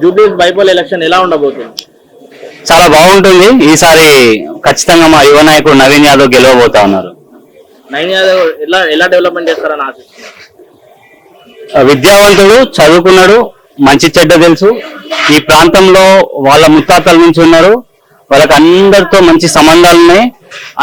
జూబ్లీస్ bypoll election ఎలా ఉండబోతుంది? చాలా బాగుంటుంది. ఈసారి ఖచ్చితంగా మా యువ నాయకుడు నవీన్ యాదవ్ గెలవబోతా ఉన్నారు. నైన్ యాదవ్ ఎలా ఎలా డెవలప్మెంట్ చేస్తారని ఆశిస్తున్నారు? విద్యావంతుడు చదువుకున్నాడు మంచి చెడ్డ తెలుసు. ఈ ప్రాంతంలో వాళ్ళ ముత్తాతల నుంచి ఉన్నారు. వాళ్ళకి అందరితో మంచి సంబంధాలు ఉన్నాయి.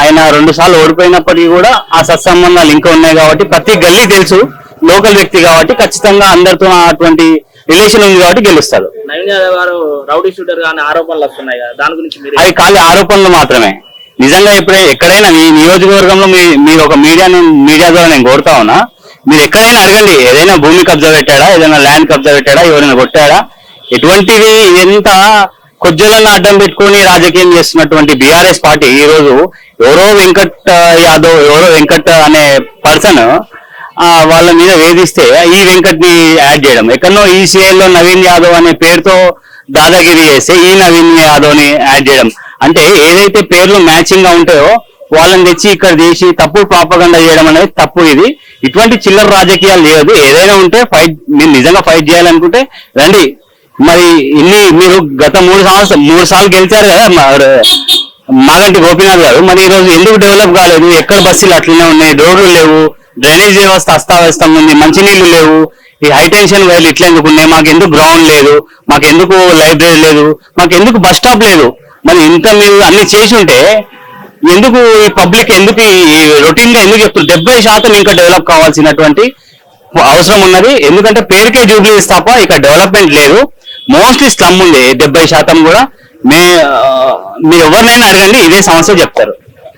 ఆయన రెండు సార్లు ఓడిపోయినప్పటికీ కూడా ఆ సత్సంబంధాలు ఇంకా ఉన్నాయి కాబట్టి ప్రతి గల్లీ తెలుసు. లోకల్ వ్యక్తి కాబట్టి ఖచ్చితంగా అందరితో అటువంటి రిలేషన్ ఉంది కాబట్టి గెలుస్తారు. నవీన్ యాదవ్ గారు రౌడీ షూటర్ కానీ ఆరోపణలు వస్తున్నాయి కదా దాని గురించి అవి ఖాళీ ఆరోపణలు మాత్రమే. నిజంగా ఇప్పుడే ఎక్కడైనా మీ నియోజకవర్గంలో మీరు ఒక మీడియా మీడియా ద్వారా నేను కోరుతా ఉన్నా మీరు ఎక్కడైనా అడగండి ఏదైనా భూమి కబ్జా పెట్టాడా ఏదైనా ల్యాండ్ కబ్జా పెట్టాడా ఎవరైనా కొట్టాడా ఎటువంటివి ఎంత కొజ్జలను అడ్డం పెట్టుకొని రాజకీయం చేస్తున్నటువంటి బీఆర్ఎస్ పార్టీ ఈ రోజు ఎవరో వెంకట్ యాదవ్ ఎవరో వెంకట్ అనే పర్సన్ వాళ్ళ మీద వేధిస్తే ఈ వెంకట్ని యాడ్ చేయడం. ఎక్కడో ఈ లో నవీన్ యాదవ్ అనే పేరుతో దాదాగిరి చేస్తే ఈ నవీన్ యాదవ్ని యాడ్ చేయడం. అంటే ఏదైతే పేర్లు మ్యాచింగ్గా ఉంటాయో వాళ్ళని తెచ్చి ఇక్కడ చేసి తప్పు ప్రాపగండ చేయడం అనేది తప్పు ఇది. ఇటువంటి చిల్లర రాజకీయాలు లేదు ఏదైనా ఉంటే ఫైట్ మీరు నిజంగా ఫైట్ చేయాలనుకుంటే రండి. మరి ఇన్ని మీరు గత మూడు సంవత్సరం మూడు సార్లు గెలిచారు కదా మాగంటి గోపీనాథ్ గారు. మరి ఈరోజు ఎందుకు డెవలప్ కాలేదు? ఎక్కడ బస్సులు అట్లనే ఉన్నాయి? రోడ్లు లేవు. డ్రైనేజ్ వ్యవస్థ అస్తావ్యస్తంగా ఉంది. మంచినీళ్ళు లేవు. ఈ హైటెన్షన్ వైర్లు ఇట్లా ఎందుకు ఉన్నాయి? మాకు ఎందుకు గ్రౌండ్ లేదు? మాకు ఎందుకు లైబ్రరీ లేదు? మాకు ఎందుకు బస్ స్టాప్ లేదు? మరి ఇంత మీరు అన్ని చేసి ఉంటే ఎందుకు ఈ పబ్లిక్ ఎందుకు ఈ రొటీన్గా ఎందుకు చెప్తారు డెబ్బై శాతం ఇంకా డెవలప్ కావాల్సినటువంటి అవసరం ఉన్నది. ఎందుకంటే పేరుకే జూబ్లీస్ తప్ప ఇక్కడ డెవలప్మెంట్ లేదు. మోస్ట్లీ స్లమ్ ఉంది. డెబ్బై శాతం కూడా. మే మీరు ఎవరినైనా అడగండి ఇదే సమస్య చెప్తారు.